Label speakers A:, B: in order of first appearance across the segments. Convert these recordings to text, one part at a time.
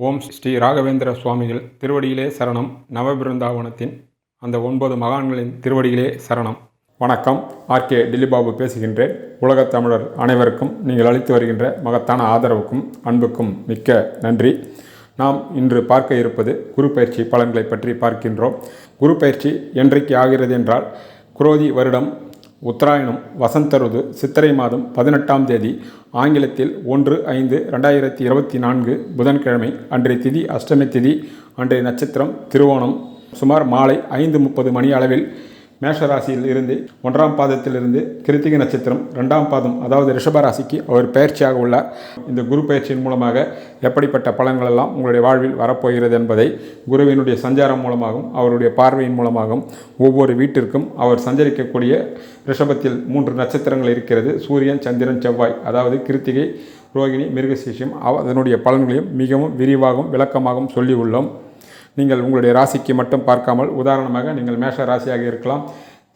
A: ஓம் ஸ்ரீ ராகவேந்திர சுவாமிகள் திருவடியிலே சரணம். நவபிருந்தாவனத்தின் அந்த ஒன்பது மகான்களின் திருவடியிலே சரணம். வணக்கம். ஆர்கே டில்லிபாபு பேசுகின்றேன். உலகத் தமிழர் அனைவருக்கும் நீங்கள் அளித்து வருகின்ற மகத்தான ஆதரவுக்கும் அன்புக்கும் மிக்க நன்றி. நாம் இன்று பார்க்க இருப்பது குரு பயிற்சி பலன்களை பற்றி பார்க்கின்றோம். குரு பயிற்சி என்றைக்கு ஆகிறது என்றால் குரோதி வருடம் உத்தராயணம் வசந்த ருது சித்திரை மாதம் பதினெட்டாம் தேதி ஆங்கிலத்தில் ஒன்று ஐந்து ரெண்டாயிரத்தி இருபத்தி நான்கு புதன்கிழமை அன்றைய திதி அஷ்டமி திதி அன்றைய நட்சத்திரம் திருவோணம் சுமார் மாலை ஐந்து முப்பது மணி அளவில் மேஷராசியில் இருந்து ஒன்றாம் பாதத்திலிருந்து கிருத்திகை நட்சத்திரம் ரெண்டாம் பாதம் அதாவது ரிஷப ராசிக்கு அவர் பயிற்சியாக உள்ளார். இந்த குரு பயிற்சியின் மூலமாக எப்படிப்பட்ட பலன்கள் எல்லாம் உங்களுடைய வாழ்வில் வரப்போகிறது என்பதை குருவினுடைய சஞ்சாரம் மூலமாகவும் அவருடைய பார்வையின் மூலமாகவும் ஒவ்வொரு வீட்டிற்கும் அவர் சஞ்சரிக்கக்கூடிய ரிஷபத்தில் மூன்று நட்சத்திரங்கள் இருக்கிறது. சூரியன் சந்திரன் செவ்வாய் அதாவது கிருத்திகை ரோகிணி மிருகசீஷம் அதனுடைய பலன்களையும் மிகவும் விரிவாகவும் விளக்கமாகவும் சொல்லியுள்ளோம். நீங்கள் உங்களுடைய ராசிக்கு மட்டும் பார்க்காமல் உதாரணமாக நீங்கள் மேஷ ராசியாக இருக்கலாம்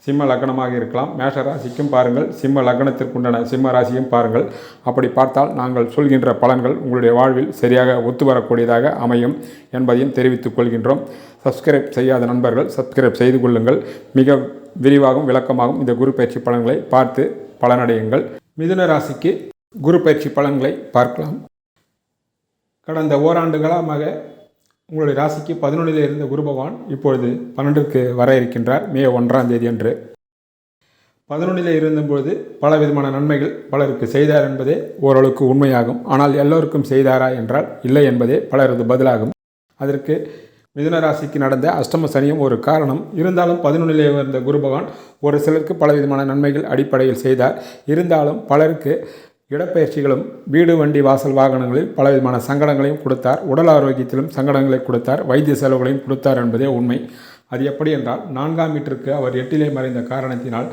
A: சிம்ம லக்னமாக இருக்கலாம். மேஷ ராசிக்கும் பாருங்கள் சிம்ம லக்னத்திற்குண்டான சிம்ம ராசியும் பாருங்கள். அப்படி பார்த்தால் நாங்கள் சொல்கின்ற பலன்கள் உங்களுடைய வாழ்வில் சரியாக ஒத்து வரக்கூடியதாக அமையும் என்பதையும் தெரிவித்துக் கொள்கின்றோம். சப்ஸ்கிரைப் செய்யாத நண்பர்கள் சப்ஸ்கிரைப் செய்து கொள்ளுங்கள். மிக விரிவாகவும் விளக்கமாகவும் இந்த குரு பயிற்சி பலன்களை பார்த்து பலனடையுங்கள். மிதுன ராசிக்கு குரு பயிற்சி பலன்களை பார்க்கலாம். கடந்த ஓராண்டுகளாக உங்களுடைய ராசிக்கு பதினொன்றில் இருந்த குரு பகவான் இப்பொழுது பன்னெண்டுக்கு வர இருக்கின்றார். மே ஒன்றாம் தேதி அன்று பதினொன்றில் இருந்தபொழுது பல விதமான நன்மைகள் பலருக்கு செய்தார் என்பதே ஓரளவுக்கு உண்மையாகும். ஆனால் எல்லோருக்கும் செய்தாரா என்றால் இல்லை என்பதே பலரது பதிலாகும். அதற்கு மிதுன ராசிக்கு நடந்த அஷ்டம சனியும் ஒரு காரணம். இருந்தாலும் பதினொன்றிலே இருந்த குரு பகவான் ஒரு சிலருக்கு பல விதமான நன்மைகள் அடிப்படையில் செய்தார். இருந்தாலும் பலருக்கு இடப்பெயர்ச்சிகளும் வீடு வண்டி வாசல் வாகனங்களில் பலவிதமான சங்கடங்களையும் கொடுத்தார். உடல் ஆரோக்கியத்திலும் சங்கடங்களை கொடுத்தார். வைத்திய செலவுகளையும் கொடுத்தார் என்பதே உண்மை. அது எப்படி என்றால் நான்காம் வீட்டிற்கு அவர் எட்டிலே மறைந்த காரணத்தினால்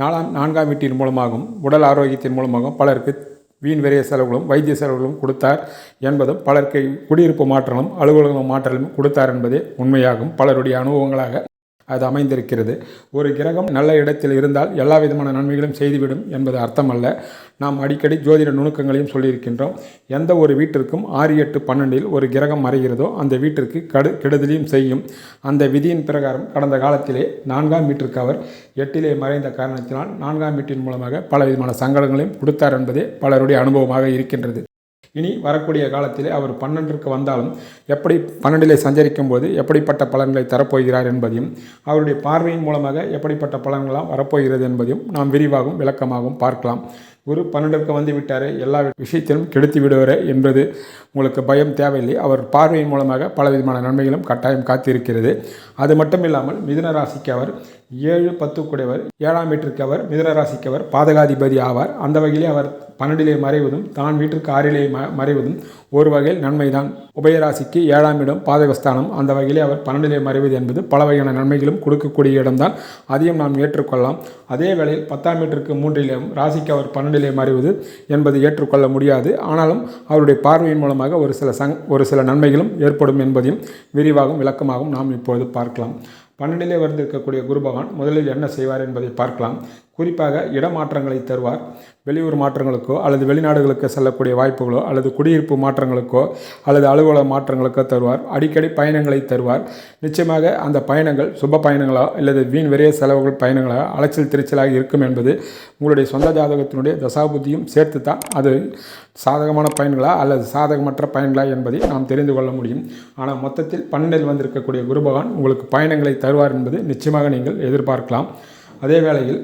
A: நாலாம் நான்காம் வீட்டின் மூலமாகவும் உடல் ஆரோக்கியத்தின் மூலமாகவும் பலருக்கு வீண் விரைய செலவுகளும் வைத்திய செலவுகளும் கொடுத்தார் என்பதும் பலருக்கு குடியிருப்பு மாற்றலும் அலுவலக மாற்றலும் கொடுத்தார் என்பதே உண்மையாகும். பலருடைய அனுபவங்களாக அது அமைந்திருக்கிறது. ஒரு கிரகம் நல்ல இடத்தில் இருந்தால் எல்லா விதமான நன்மைகளும் செய்துவிடும் என்பது அர்த்தமல்ல. நாம் அடிக்கடி ஜோதிட நுணுக்கங்களையும் சொல்லியிருக்கின்றோம். எந்த ஒரு வீட்டிற்கும் ஆறு எட்டு பன்னெண்டில் ஒரு கிரகம் மறைகிறதோ அந்த வீட்டிற்கு கடு கெடுதலையும் செய்யும். அந்த விதியின் பிரகாரம் கடந்த காலத்திலே நான்காம் வீட்டிற்கு அவர் எட்டிலே மறைந்த காரணத்தினால் நான்காம் வீட்டின் மூலமாக பல விதமான சங்கடங்களையும் கொடுத்தார் என்பதே பலருடைய அனுபவமாக இருக்கின்றது. இனி வரக்கூடிய காலத்திலே அவர் பன்னெண்டிற்கு வந்தாலும் எப்படி பன்னெண்டிலே சஞ்சரிக்கும் போது எப்படிப்பட்ட பலன்களை தரப்போகிறார் என்பதையும் அவருடைய பார்வையின் மூலமாக எப்படிப்பட்ட பலன்களாம் வரப்போகிறது என்பதையும் நாம் விரிவாகவும் விளக்கமாகவும் பார்க்கலாம். குரு பன்னெண்டிற்கு வந்து விட்டார் எல்லா விஷயத்திலும் கெடுத்து விடுவார் என்பது உங்களுக்கு பயம் தேவையில்லை. அவர் பார்வையின் மூலமாக பல விதமான நன்மைகளும் கட்டாயம் காத்திருக்கிறது. அது மட்டும் இல்லாமல் மிதுன ராசிக்கு அவர் ஏழு பத்து கூடையவர் ஏழாம் வீட்டிற்கு அவர் மிதுன ராசிக்கு அவர் பாதகாதிபதி ஆவார். அந்த வகையிலே அவர் பன்னெண்டிலே மறைவதும் தான் வீட்டிற்கு ஆறிலே ம மறைவதும் ஒரு வகையில் நன்மைதான். உபயராசிக்கு ஏழாம் இடம் பாதகஸ்தானம். அந்த வகையிலே அவர் பன்னெண்டிலே மறைவது என்பது பல வகையான நன்மைகளும் கொடுக்கக்கூடிய இடம்தான். அதையும் நாம் ஏற்றுக்கொள்ளலாம். அதே வேளையில் பத்தாம் மீட்டருக்கு மூன்றிலேயும் ராசிக்கு அவர் பன்னெண்டிலே மறைவது என்பது ஏற்றுக்கொள்ள முடியாது. ஆனாலும் அவருடைய பார்வையின் மூலமாக ஒரு சில சங் ஒரு சில நன்மைகளும் ஏற்படும் என்பதையும் விரிவாகவும் விளக்கமாகவும் நாம் இப்பொழுது பார்க்கலாம். பன்னெண்டிலே வந்திருக்கக்கூடிய குரு பகவான் முதலில் என்ன செய்வார் என்பதை பார்க்கலாம். குறிப்பாக இடமாற்றங்களை தருவார். வெளியூர் மாற்றங்களுக்கோ அல்லது வெளிநாடுகளுக்கு செல்லக்கூடிய வாய்ப்புகளோ அல்லது குடியிருப்பு மாற்றங்களுக்கோ அல்லது அலுவலக மாற்றங்களுக்கோ தருவார். அடிக்கடி பயணங்களை தருவார். நிச்சயமாக அந்த பயணங்கள் சுப பயணங்களா அல்லது வீண் விரைய செலவுகள் பயணங்களாக அலைச்சல் திருச்சலாக இருக்கும் என்பது உங்களுடைய சொந்த ஜாதகத்தினுடைய தசாபுத்தியும் சேர்த்து தான் அது சாதகமான பயன்களா அல்லது சாதகமற்ற பயன்களா என்பதை நாம் தெரிந்து கொள்ள முடியும். ஆனால் மொத்தத்தில் பன்னெண்டில் வந்திருக்கக்கூடிய குரு பகவான் உங்களுக்கு பயணங்களை தருவார் என்பது நிச்சயமாக நீங்கள் எதிர்பார்க்கலாம். அதே வேளையில்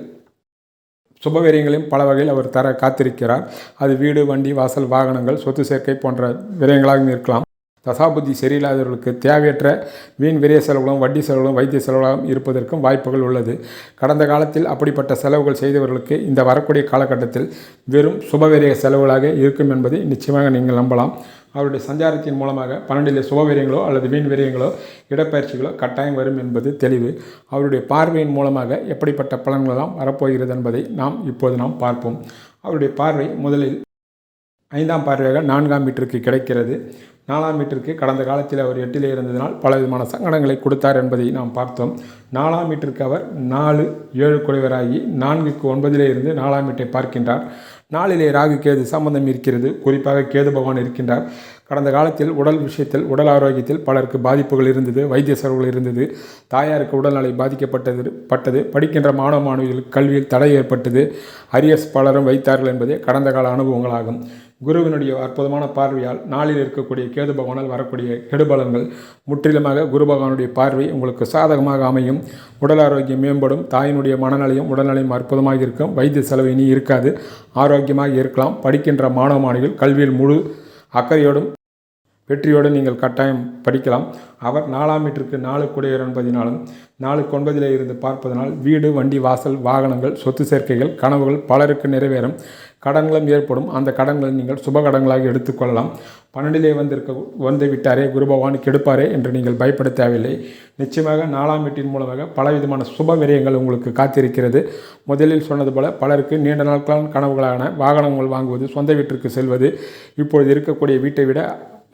A: சுபவிரயங்களையும் பல வகையில் அவர் தர காத்திருக்கிறார். அது வீடு வண்டி வாசல் வாகனங்கள் சொத்து சேர்க்கை போன்ற விரயங்களாகவும் இருக்கலாம். தசாபுத்தி சரியில்லாதவர்களுக்கு தேவையற்ற வீண் விரைய செலவுகளும் வட்டி செலவுகளும் வைத்திய செலவுகளும் இருப்பதற்கும் வாய்ப்புகள் உள்ளது. கடந்த காலத்தில் அப்படிப்பட்ட செலவுகள் செய்தவர்களுக்கு இந்த வரக்கூடிய காலகட்டத்தில் வெறும் சுபவிரிய செலவுகளாக இருக்கும் என்பதை நிச்சயமாக நீங்கள் நம்பலாம். அவருடைய சஞ்சாரத்தின் மூலமாக பன்னெண்டிலே சுபவீரியங்களோ அல்லது வீண் வீரியங்களோ இடப்பயிற்சிகளோ கட்டாயம் வரும் என்பது தெளிவு. அவருடைய பார்வையின் மூலமாக எப்படிப்பட்ட பலன்களெல்லாம் வரப்போகிறது என்பதை நாம் இப்போது நாம் பார்ப்போம். அவருடைய பார்வை முதலில் ஐந்தாம் பார்வையாக நான்காம் மீட்டருக்கு கிடைக்கிறது. நாலாம் மீட்டருக்கு கடந்த காலத்தில் அவர் எட்டிலே இருந்ததினால் பல விதமான சங்கடங்களை கொடுத்தார் என்பதை நாம் பார்த்தோம். நாலாம் மீட்டருக்கு அவர் நாலு ஏழு குறைவராகி நான்குக்கு ஒன்பதிலே இருந்து நாலாம் மீட்டை பார்க்கின்றார். நாளிலே ராகு கேது சம்பந்தம் இருக்கிறது. குறிப்பாக கேது பகவான் இருக்கின்றார். கடந்த காலத்தில் உடல் விஷயத்தில் உடல் ஆரோக்கியத்தில் பலருக்கு பாதிப்புகள் இருந்தது வைத்திய செலவுகள் இருந்தது. தாயாருக்கு உடல்நிலை பாதிக்கப்பட்டது பட்டது. படிக்கின்ற மாணவ மாணவிகள் கல்வியில் தடை ஏற்பட்டது. அரியர்ஸ் பலரும் வைத்தார்கள் என்பதே கடந்த கால அனுபவங்களாகும். குருவினுடைய அற்புதமான பார்வையால் நாளில் இருக்கக்கூடிய கேது பகவானால் வரக்கூடிய கெடுபலங்கள் முற்றிலுமாக குரு பகவானுடைய பார்வை உங்களுக்கு சாதகமாக அமையும். உடல் ஆரோக்கியம் மேம்படும். தாயினுடைய மனநிலையும் உடல்நிலையும் அற்புதமாக இருக்கும். வைத்திய செலவு இனி இருக்காது. ஆரோக்கியமாக இருக்கலாம். படிக்கின்ற மாணவ மாணவிகள் கல்வியில் முழு அக்கறையோடும் வெற்றியோடு நீங்கள் கட்டாயம் படிக்கலாம். அவர் நாலாம் மீட்டருக்கு நாலு குடையர் என்பதினாலும் நாலு ஒன்பதிலே இருந்து பார்ப்பதனால் வீடு வண்டி வாசல் வாகனங்கள் சொத்து சேர்க்கைகள் கனவுகள் பலருக்கு நிறைவேறும். கடன்களும் ஏற்படும். அந்த கடன்களை நீங்கள் சுப கடன்களாக எடுத்துக்கொள்ளலாம் பன்னெண்டிலே வந்திருக்க வந்து விட்டாரே குரு பகவான் கெடுப்பாரே என்று நீங்கள் பயப்பட தேவையில்லை. நிச்சயமாக நாலாம் வீட்டின் மூலமாக பலவிதமான சுப விரயங்கள் உங்களுக்கு காத்திருக்கிறது. முதலில் சொன்னது போல பலருக்கு நீண்ட நாட்களான கனவுகளான வாகனங்கள் வாங்குவது சொந்த வீட்டிற்கு செல்வது இப்பொழுது இருக்கக்கூடிய வீட்டை விட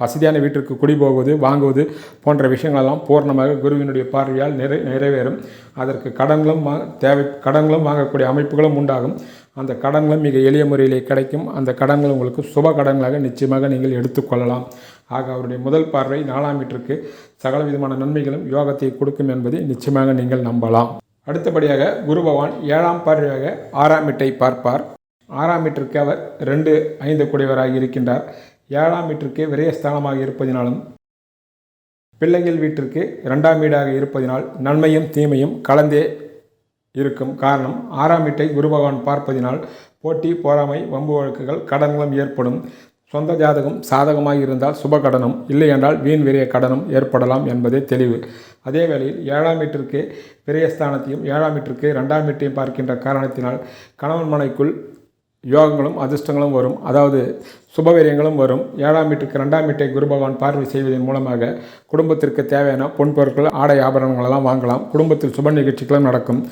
A: வசதியான வீட்டிற்கு குடி போவது வாங்குவது போன்ற விஷயங்களெல்லாம் பூர்ணமாக குருவினுடைய பார்வையால் நிறை நிறைவேறும். அதற்கு கடன்களும் தேவை கடன்களும் வாங்கக்கூடிய அமைப்புகளும் உண்டாகும். அந்த கடன்களும் மிக எளிய முறையிலே கிடைக்கும். அந்த கடன்கள் உங்களுக்கு சுப கடன்களாக நிச்சயமாக நீங்கள் எடுத்துக்கொள்ளலாம் ஆக அவருடைய முதல் பார்வை நாலாம் வீட்டிற்கு சகல விதமான நன்மைகளும் யோகத்தை கொடுக்கும் என்பதை நிச்சயமாக நீங்கள் நம்பலாம். அடுத்தபடியாக குரு பகவான் ஏழாம் பார்வையாக ஆறாம் வீட்டை பார்ப்பார். ஆறாம் வீட்டிற்கு அவர் ரெண்டு ஐந்து குடைவராக இருக்கின்றார். ஏழாம் வீட்டிற்கு விரயஸ்தானமாக இருப்பதினாலும் பிள்ளைகள் வீட்டிற்கு இரண்டாம் வீடாக இருப்பதினால் நன்மையும் தீமையும் கலந்தே இருக்கும் காரணம் ஆறாம் வீட்டை குரு பகவான் பார்ப்பதினால் போட்டி பொறாமை வம்பு வழக்குகள் கடன்களும் ஏற்படும். சொந்த ஜாதகம் சாதகமாக இருந்தால் சுப கடனும் இல்லை என்றால் வீண் விரைய கடனும் ஏற்படலாம் என்பதே தெளிவு. அதே வேளையில் ஏழாம் வீட்டிற்கு விரயஸ்தானத்தையும் ஏழாம் வீட்டிற்கு ரெண்டாம் வீட்டையும் பார்க்கின்ற காரணத்தினால் கணவன் மனைக்குள் யோகங்களும் அதிர்ஷ்டங்களும் வரும். அதாவது சுபவீரியங்களும் வரும். ஏழாம் வீட்டுக்கு ரெண்டாம் வீட்டை குரு பகவான் பார்வை செய்வதன் மூலமாக குடும்பத்திற்கு தேவையான பொன் பொருட்கள் ஆடை ஆபரணங்களெல்லாம் வாங்கலாம். குடும்பத்தில் சுப நிகழ்ச்சிகளும் நடக்கும்.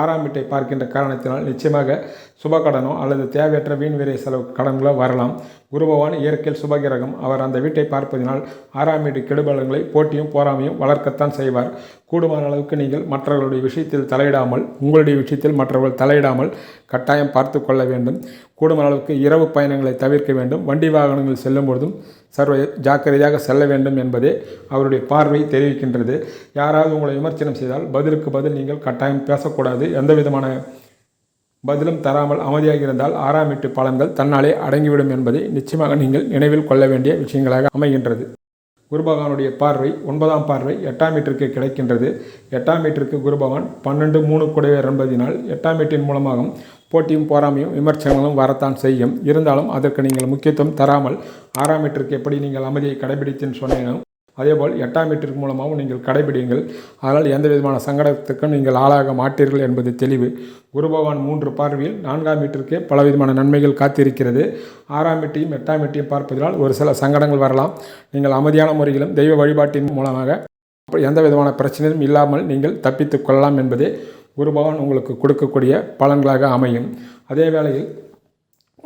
A: ஆறாம் வீட்டை பார்க்கின்ற காரணத்தினால் நிச்சயமாக சுப கடனோ அல்லது தேவையற்ற வீண் விரை செலவு கடன்களோ வரலாம். குரு பகவான் இயற்கையில் சுபகிரகம். அவர் அந்த வீட்டை பார்ப்பதினால் ஆறாம் வீட்டு கெடுபலங்களை போட்டியும் போராமையும் வளர்க்கத்தான் செய்வார். கூடுமான அளவுக்கு நீங்கள் மற்றவர்களுடைய விஷயத்தில் தலையிடாமல் உங்களுடைய விஷயத்தில் மற்றவர்கள் தலையிடாமல் கட்டாயம் பார்த்து கொள்ள வேண்டும். கூடுமான அளவுக்கு இரவு பயணங்களை தவிர்க்க வேண்டும். வண்டி வாகனங்கள் செல்லும் பொழுதும் சர்வ ஜாக்கிரதையாக செல்ல வேண்டும் என்பதே அவருடைய பார்வை தெரிவிக்கின்றது. யாராவது உங்களை விமர்சனம் செய்தால் பதிலுக்கு பதில் நீங்கள் கட்டாயம் பேசக்கூடாது. எந்த விதமான பதிலும் தராமல் அமைதியாக இருந்தால் ஆறாம் வீட்டு பலன்கள் தன்னாலே அடங்கிவிடும் என்பதை நிச்சயமாக நீங்கள் நினைவில் கொள்ள வேண்டிய விஷயங்களாக அமைகின்றது. குருபகவானுடைய பார்வை ஒன்பதாம் பார்வை எட்டாம் மீட்டருக்கு கிடைக்கின்றது. எட்டாம் மீட்டருக்கு குருபகவான் பன்னெண்டு மூணு குடைவர் என்பதினால் எட்டாம் மீட்டின் மூலமாகவும் போட்டியும் போராமையும் விமர்சனங்களும் வரத்தான் செய்யும். இருந்தாலும் அதற்கு நீங்கள் முக்கியத்துவம் தராமல் ஆறாம் மீட்டருக்கு எப்படி நீங்கள் அமைதியை கடைபிடித்துன்னு சொன்னீங்க அதேபோல் எட்டாம் வீட்டிற்கு மூலமாகவும் நீங்கள் கடைபிடிங்கள் அதனால் எந்த விதமான சங்கடத்துக்கும் நீங்கள் ஆளாக மாட்டீர்கள் என்பது தெளிவு. குரு பகவான் மூன்று பார்வையில் நான்காம் வீட்டிற்கே பலவிதமான நன்மைகள் காத்திருக்கிறது. ஆறாம் வீட்டையும் எட்டாம் வீட்டையும் பார்ப்பதனால் ஒரு சில சங்கடங்கள் வரலாம். நீங்கள் அமைதியான முறையிலும் தெய்வ வழிபாட்டின் மூலமாக எந்த விதமான பிரச்சனையும் இல்லாமல் நீங்கள் தப்பித்து கொள்ளலாம் என்பதே குரு பகவான் உங்களுக்கு கொடுக்கக்கூடிய பலன்களாக அமையும். அதே வேளையில்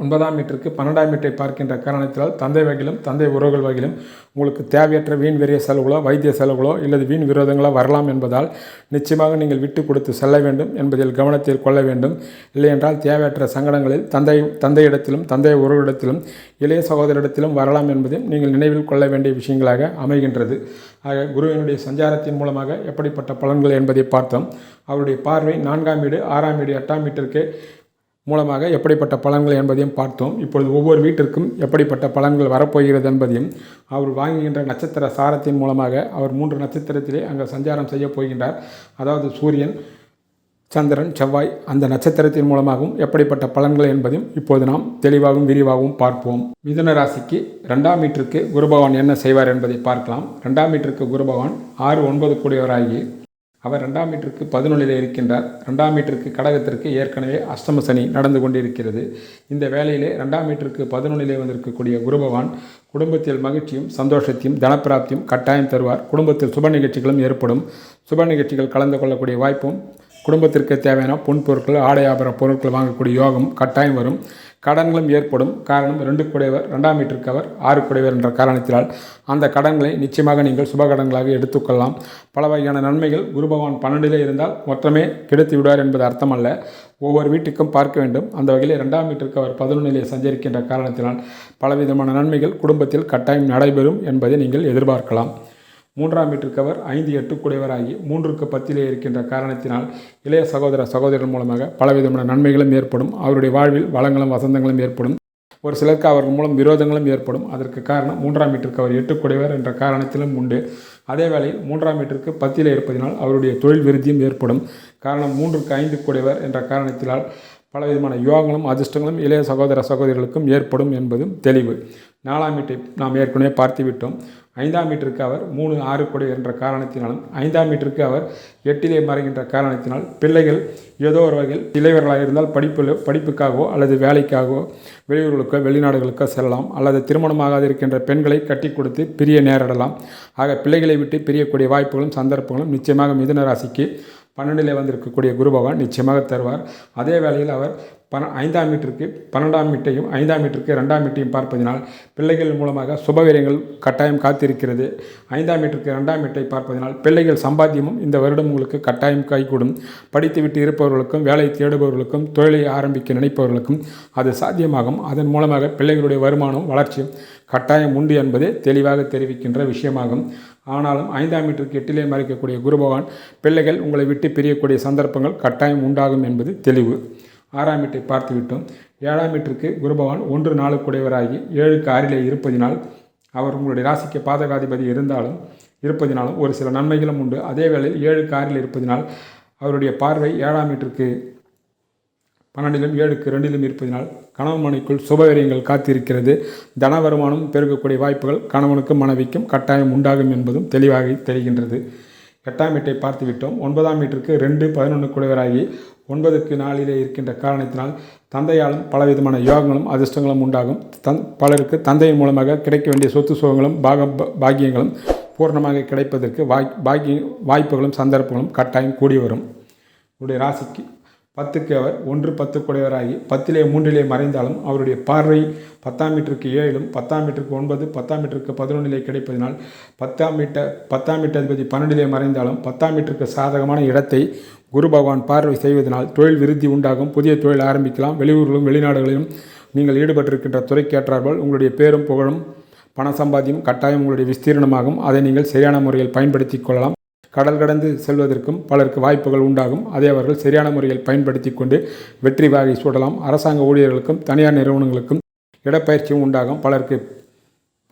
A: ஒன்பதாம் மீட்டருக்கு பன்னெண்டாம் மீட்டரை பார்க்கின்ற காரணத்தினால் தந்தை வகையிலும் தந்தை உறவுகள் வகையிலும் உங்களுக்கு தேவையற்ற வீண் வெறிய செலவுகளோ வைத்திய செலவுகளோ இல்லது வீண் விரோதங்களோ வரலாம் என்பதால் நிச்சயமாக நீங்கள் விட்டு கொடுத்து செல்ல வேண்டும் என்பதில் கவனத்தில் கொள்ள வேண்டும். இல்லையென்றால் தேவையற்ற சங்கடங்களில் தந்தை தந்தையிடத்திலும் தந்தை உறவிடத்திலும் இளைய சகோதரிடத்திலும் வரலாம் என்பதையும் நீங்கள் நினைவில் கொள்ள வேண்டிய விஷயங்களாக அமைகின்றது. ஆக குருவினுடைய சஞ்சாரத்தின் மூலமாக எப்படிப்பட்ட பலன்கள் என்பதை பார்த்தோம். அவருடைய பார்வை நான்காம் வீடு ஆறாம் வீடு எட்டாம் வீட்டிற்கு மூலமாக எப்படிப்பட்ட பலன்கள் என்பதையும் பார்த்தோம். இப்பொழுது ஒவ்வொரு வீட்டிற்கும் எப்படிப்பட்ட பலன்கள் வரப்போகிறது என்பதையும் அவர் வாங்குகின்ற நட்சத்திர சாரத்தின் மூலமாக அவர் மூன்று நட்சத்திரத்திலே அங்கே சஞ்சாரம் செய்யப் போகின்றார். அதாவது சூரியன் சந்திரன் செவ்வாய் அந்த நட்சத்திரத்தின் மூலமாகவும் எப்படிப்பட்ட பலன்கள் என்பதையும் இப்போது நாம் தெளிவாகவும் விரிவாகவும் பார்ப்போம். மிதுன ராசிக்கு ரெண்டாம் மீட்டருக்கு குருபகவான் என்ன செய்வார் என்பதை பார்க்கலாம். ரெண்டாம் மீட்டருக்கு குருபகவான் ஆறு ஒன்பது கூடியவராகி அவர் ரெண்டாம் மீட்டருக்கு பதினொன்றில் இருக்கின்றார். ரெண்டாம் மீட்டருக்கு கடகத்திற்கு ஏற்கனவே அஷ்டம சனி நடந்து கொண்டிருக்கிறது. இந்த வேளையிலே ரெண்டாம் மீட்டருக்கு பதினொன்றிலே வந்திருக்கக்கூடிய குருபவான் குடும்பத்தில் மகிழ்ச்சியும் சந்தோஷத்தையும் தனப்பிராப்தியும் கட்டாயம் தருவார். குடும்பத்தில் சுப நிகழ்ச்சிகளும் ஏற்படும். சுப நிகழ்ச்சிகள் கலந்து கொள்ளக்கூடிய வாய்ப்பும் குடும்பத்திற்கு தேவையான பொன் பொருட்கள் ஆடை ஆபர பொருட்கள் வாங்கக்கூடிய யோகம் கட்டாயம் வரும். கடன்களும் ஏற்படும். காரணம் ரெண்டு குடைவர் ரெண்டாம் வீட்டிற்கு அவர் ஆறு குடைவர் என்ற காரணத்தினால் அந்த கடன்களை நிச்சயமாக நீங்கள் சுப கடன்களாக எடுத்துக்கொள்ளலாம். பல வகையான நன்மைகள். குரு பகவான் பன்னெண்டிலே இருந்தால் மொத்தமே கிடைத்து விடுவார் என்பது அர்த்தமல்ல. ஒவ்வொரு வீட்டுக்கும் பார்க்க வேண்டும். அந்த வகையில் இரண்டாம் வீட்டிற்கு அவர் பதினொன்றிலே சஞ்சரிக்கின்ற காரணத்தினால் பலவிதமான நன்மைகள் குடும்பத்தில் கட்டாயம் நடைபெறும் என்பதை நீங்கள் எதிர்பார்க்கலாம். மூன்றாம் வீட்டிற்கு அவர் ஐந்து எட்டு குடைவராகி மூன்றுக்கு பத்திலே இருக்கின்ற காரணத்தினால் இளைய சகோதர சகோதரர்கள் மூலமாக பலவிதமான நன்மைகளும் ஏற்படும். அவருடைய வாழ்வில் வளங்களும் வசந்தங்களும் ஏற்படும். ஒரு சிலருக்கு அவர்கள் மூலம் விரோதங்களும் ஏற்படும். அதற்கு காரணம் மூன்றாம் வீட்டிற்கு அவர் எட்டு குடைவர் என்ற காரணத்திலும் உண்டு. அதே வேளையில் மூன்றாம் வீட்டிற்கு பத்திலே இருப்பதினால் அவருடைய தொழில் விருத்தியும் ஏற்படும். காரணம் மூன்றுக்கு ஐந்து குடைவர் என்ற காரணத்தினால் பலவிதமான யோகங்களும் அதிர்ஷ்டங்களும் இளைய சகோதர சகோதரிகளுக்கும் ஏற்படும் என்பதும் தெளிவு. நாலாம் வீட்டை நாம் ஏற்கனவே பார்த்துவிட்டோம். ஐந்தாம் வீட்டிற்கு அவர் மூணு ஆறு கொடை என்ற காரணத்தினாலும் ஐந்தாம் வீட்டிற்கு அவர் எட்டிலே மறைகின்ற காரணத்தினால் பிள்ளைகள் ஏதோ ஒரு வகையில் இளைவர்களாக இருந்தால் படிப்பில் படிப்புக்காகவோ அல்லது வேலைக்காகவோ வெளியூர்களுக்கோ வெளிநாடுகளுக்கோ செல்லலாம். அல்லது திருமணமாகாது இருக்கின்ற பெண்களை கட்டி கொடுத்து பிரிய நேரிடலாம். ஆக பிள்ளைகளை விட்டு பிரியக்கூடிய வாய்ப்புகளும் சந்தர்ப்பங்களும் நிச்சயமாக மிதுன ராசிக்கு பன்னெண்டிலே வந்திருக்கக்கூடிய குரு பகவான் நிச்சயமாக தருவார். அதே வேளையில் அவர் பன ஐந்தாம் வீட்டிற்கு பன்னெண்டாம் வீட்டையும் ஐந்தாம் வீட்டிற்கு ரெண்டாம் வீட்டையும் பார்ப்பதினால் பிள்ளைகள் மூலமாக சுபவீரியங்கள் கட்டாயம் காத்திருக்கிறது. ஐந்தாம் வீட்டிற்கு ரெண்டாம் வீட்டை பார்ப்பதினால் பிள்ளைகள் சம்பாத்தியமும் இந்த வருடம் உங்களுக்கு கட்டாயம் கைகூடும். படித்துவிட்டு இருப்பவர்களுக்கும் வேலை தேடுபவர்களுக்கும் தொழிலை ஆரம்பிக்க நினைப்பவர்களுக்கும் அது சாத்தியமாகும். அதன் மூலமாக பிள்ளைகளுடைய வருமானம் வளர்ச்சியும் கட்டாயம் உண்டு என்பதே தெளிவாக தெரிவிக்கின்ற விஷயமாகும். ஆனாலும் ஐந்தாம் வீட்டிற்கு எட்டிலே மறைக்கக்கூடிய குரு பகவான் பிள்ளைகள் உங்களை விட்டு பிரியக்கூடிய சந்தர்ப்பங்கள் கட்டாயம் உண்டாகும் என்பது தெளிவு. ஆறாம் வீட்டை பார்த்துவிட்டோம். ஏழாம் வீட்டிற்கு குரு பகவான் ஒன்று நாளுக்குடையவராகி ஏழுக்கு ஆறிலே இருப்பதினால் அவர் உங்களுடைய ராசிக்கு பாதகாதிபதி இருந்தாலும் இருப்பதினாலும் ஒரு சில நன்மைகளும் உண்டு. அதே வேளையில் ஏழு காரில் இருப்பதினால் அவருடைய பார்வை ஏழாம் வீட்டிற்கு பன்னெண்டிலும் ஏழுக்கு ரெண்டிலும் இருப்பதினால் கணவன் மனைக்குள் சுபவரியங்கள் காத்திருக்கிறது. தன வருமானம் பெருகக்கூடிய வாய்ப்புகள் கணவனுக்கும் மனைவிக்கும் கட்டாயம் உண்டாகும் என்பதும் தெளிவாக தெரிகின்றது. எட்டாம் வீட்டை பார்த்து விட்டோம் ஒன்பதாம் வீட்டிற்கு ரெண்டு பதினொன்று குடைவராகி ஒன்பதுக்கு நாளிலே இருக்கின்ற காரணத்தினால் தந்தையாலும் பலவிதமான யோகங்களும் அதிர்ஷ்டங்களும் உண்டாகும். தன் பலருக்கு தந்தையின் மூலமாக கிடைக்க வேண்டிய சொத்து சுகங்களும் பாக பாக்கியங்களும் பூர்ணமாக கிடைப்பதற்கு வாய் பாக்கிய வாய்ப்புகளும் சந்தர்ப்பங்களும் கட்டாயம் கூடி வரும் உடைய ராசிக்கு பத்துக்கு அவர் ஒன்று பத்து குடையவராகி பத்திலே மூன்றிலே மறைந்தாலும் அவருடைய பார்வை பத்தாம் மீட்டருக்கு ஏழிலும் பத்தாம் மீட்டருக்கு ஒன்பது பத்தாம் மீட்டருக்கு பதினொன்றிலே கிடைப்பதனால் பத்தாம் மீட்டர் பத்தாம் மீட்டர் அதிபதி பன்னெண்டிலே மறைந்தாலும் பத்தாம் மீட்டருக்கு சாதகமான இடத்தை குரு பகவான் பார்வை செய்வதனால் தொழில் விருத்தி உண்டாகும் புதிய தொழில் ஆரம்பிக்கலாம் வெளியூர்களும் வெளிநாடுகளிலும் நீங்கள் ஈடுபட்டிருக்கின்ற துறைக்கேற்றார்கள் உங்களுடைய பேரும் புகழும் பண சம்பாத்தியம் கட்டாயம் உங்களுடைய விஸ்தீரணமாகும். அதை நீங்கள் சரியான முறையில் பயன்படுத்தி கொள்ளலாம். கடல் கடந்து செல்வதற்கும் பலருக்கு வாய்ப்புகள் உண்டாகும். அதை அவர்கள் சரியான முறையில் பயன்படுத்தி கொண்டு வெற்றி வாகை சூடலாம். அரசாங்க ஊழியர்களுக்கும் தனியார் நிறுவனங்களுக்கும் இடப்பயிற்சியும் உண்டாகும். பலருக்கு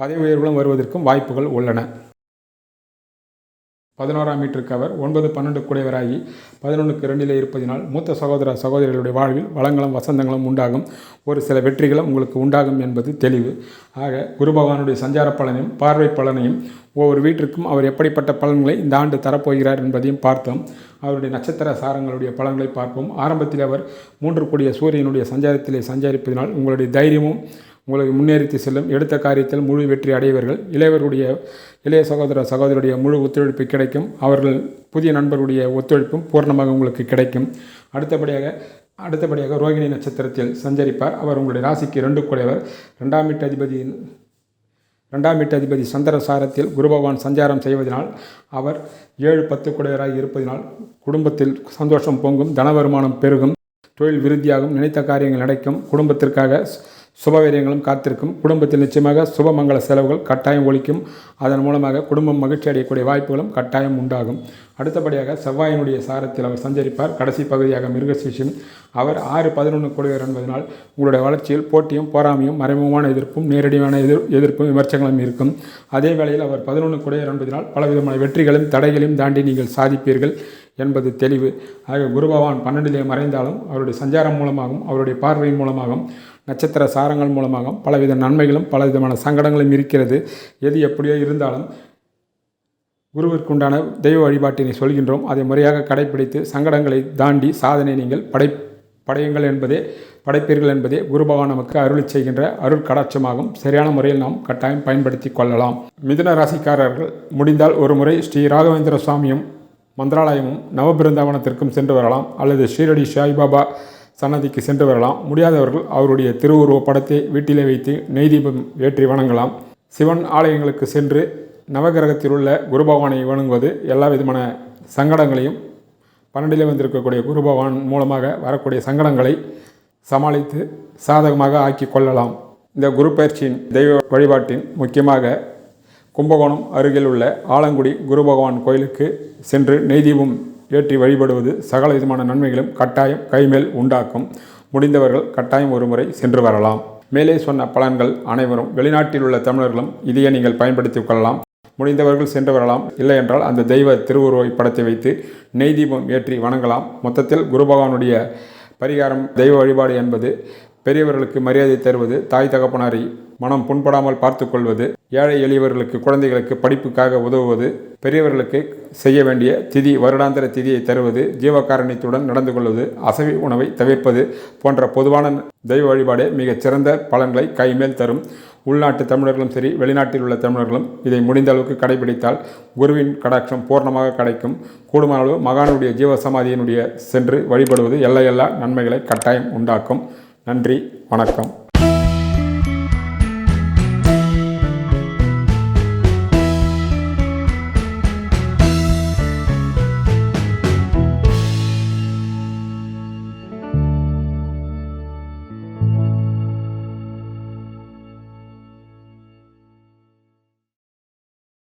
A: பதவி உயர்வுகளும் வருவதற்கும் வாய்ப்புகள் உள்ளன. பதினோராம் மீட்டருக்கு அவர் ஒன்பது பன்னெண்டு குடைவராகி பதினொன்றுக்கு ரெண்டில் இருப்பதினால் மூத்த சகோதர சகோதரிகளுடைய வாழ்வில் வளங்களும் வசந்தங்களும் உண்டாகும். ஒரு சில வெற்றிகளும் உங்களுக்கு உண்டாகும் என்பது தெளிவு. ஆக குரு பகவானுடைய சஞ்சார பலனையும் பார்வை பலனையும் ஒவ்வொரு வீட்டிற்கும் அவர் எப்படிப்பட்ட பலன்களை இந்த ஆண்டு தரப்போகிறார் என்பதையும் பார்த்தோம். அவருடைய நட்சத்திர சாரங்களுடைய பலன்களை பார்ப்போம். ஆரம்பத்தில் அவர் மூன்று கூடிய சூரியனுடைய சஞ்சாரத்திலே சஞ்சரிப்பதனால் உங்களுடைய தைரியமும் உங்களை முன்னேறித்து செல்லும். எடுத்த காரியத்தில் முழு வெற்றி அடைவர்கள். இளையவருடைய இளைய சகோதர சகோதரருடைய முழு ஒத்துழைப்பு கிடைக்கும். அவர்கள் புதிய நண்பருடைய ஒத்துழைப்பும் பூர்ணமாக உங்களுக்கு கிடைக்கும். அடுத்தபடியாக அடுத்தபடியாக ரோகிணி நட்சத்திரத்தில் சஞ்சரிப்பார். அவர் உங்களுடைய ராசிக்கு ரெண்டு குறைவர் ரெண்டாம் வீட்டு அதிபதி ரெண்டாம் வீட்டு அதிபதி சந்திர சாரத்தில் சஞ்சாரம் செய்வதனால் அவர் ஏழு பத்து குடையராக இருப்பதனால் குடும்பத்தில் சந்தோஷம் பொங்கும் தன வருமானம் பெருகும் தொழில் விருத்தியாகும் நினைத்த காரியங்கள் நடக்கும் குடும்பத்திற்காக சுபவீரியங்களும் காத்திருக்கும். குடும்பத்தில் நிச்சயமாக சுபமங்கல செலவுகள் கட்டாயம் ஒழிக்கும். அதன் மூலமாக குடும்பம் மகிழ்ச்சி அடையக்கூடிய வாய்ப்புகளும் கட்டாயம் உண்டாகும். அடுத்தபடியாக செவ்வாயினுடைய சாரத்தில் அவர் சஞ்சரிப்பார். கடைசி பகுதியாக மிருகசீஷம் அவர் ஆறு பதினொன்று கொடுவர் என்பதனால் உங்களுடைய வளர்ச்சியில் போட்டியும் போராமையும் மறைமுகமான எதிர்ப்பும் நேரடியான எதிர் எதிர்ப்பும் விமர்சனங்களும் இருக்கும். அதே வேளையில் அவர் பதினொன்று குடையர் என்பதனால் பலவிதமான வெற்றிகளையும் தடைகளையும் தாண்டி நீங்கள் சாதிப்பீர்கள் என்பது தெளிவு. ஆக குரு பகவான் பன்னெண்டிலே மறைந்தாலும் அவருடைய சஞ்சாரம் மூலமாகவும் அவருடைய பார்வையின் மூலமாகவும் நட்சத்திர சாரங்கள் மூலமாகவும் பலவித நன்மைகளும் பலவிதமான சங்கடங்களும் இருக்கிறது. எது எப்படியோ இருந்தாலும் குருவிற்குண்டான தெய்வ வழிபாட்டினை சொல்கின்றோம். அதை முறையாக கடைபிடித்து சங்கடங்களை தாண்டி சாதனை நீங்கள் படை படையுங்கள் என்பதே படைப்பீர்கள் என்பதே குரு பகவான் நமக்கு அருள் செய்கின்ற அருள் கடாட்சமாகும். சரியான முறையில் நாம் கட்டாயம் பயன்படுத்தி கொள்ளலாம். மிதுன ராசிக்காரர்கள் முடிந்தால் ஒரு முறை ஸ்ரீ ராகவேந்திர சுவாமியும் மந்திராலயமும் நவபிருந்தாவனத்திற்கும் சென்று வரலாம். அல்லது ஷீரடி சாய்பாபா சன்னதிக்கு சென்று வரலாம். முடியாதவர்கள் அவருடைய திருவுருவ படத்தை வீட்டிலே வைத்து நெய் தீபம் ஏற்றி வணங்கலாம். சிவன் ஆலயங்களுக்கு சென்று நவகிரகத்தில் உள்ள குரு பகவானை வணங்குவது எல்லா விதமான சங்கடங்களையும் பன்னெண்டிலே வந்திருக்கக்கூடிய குரு பகவான் மூலமாக வரக்கூடிய சங்கடங்களை சமாளித்து சாதகமாக ஆக்கி கொள்ளலாம். இந்த குரு பயிற்சியின் தெய்வ வழிபாட்டின் முக்கியமாக கும்பகோணம் அருகில் உள்ள ஆலங்குடி குரு பகவான் கோயிலுக்கு சென்று நெய்தீபம் ஏற்றி வழிபடுவது சகல விதமான நன்மைகளும் கட்டாயம் கைமேல் உண்டாக்கும். முடிந்தவர்கள் கட்டாயம் ஒருமுறை சென்று வரலாம். மேலே சொன்ன பலன்கள் அனைவரும் வெளிநாட்டில் உள்ள தமிழர்களும் இதையே நீங்கள் பயன்படுத்திக் கொள்ளலாம். முடிந்தவர்கள் சென்று வரலாம். இல்லை என்றால் அந்த தெய்வ திருவுருவை படத்தை வைத்து நெய் தீபம் ஏற்றி வணங்கலாம். மொத்தத்தில் குரு பகவானுடைய பரிகாரம் தெய்வ வழிபாடு என்பது பெரியவர்களுக்கு மரியாதை தருவது தாய் தகப்பனாரை மனம் புண்படாமல் பார்த்து கொள்வது ஏழை எளியவர்களுக்கு குழந்தைகளுக்கு படிப்புக்காக உதவுவது பெரியவர்களுக்கு செய்ய வேண்டிய திதி வருடாந்திர திதியை தருவது ஜீவகாரணியத்துடன் நடந்து கொள்வது அசவி உணவை தவிர்ப்பது போன்ற பொதுவான தெய்வ வழிபாடே மிகச் சிறந்த பலன்களை கைமேல் தரும். உள்நாட்டு தமிழர்களும் சரி வெளிநாட்டில் உள்ள தமிழர்களும் இதை முடிந்த அளவுக்கு கடைபிடித்தால் குருவின் கடாட்சம் பூர்ணமாக கிடைக்கும். கூடுமான அளவு மகானுடைய ஜீவசமாதியினுடைய சென்று வழிபடுவது எல்லையெல்லா நன்மைகளை கட்டாயம் உண்டாக்கும். நன்றி வணக்கம்.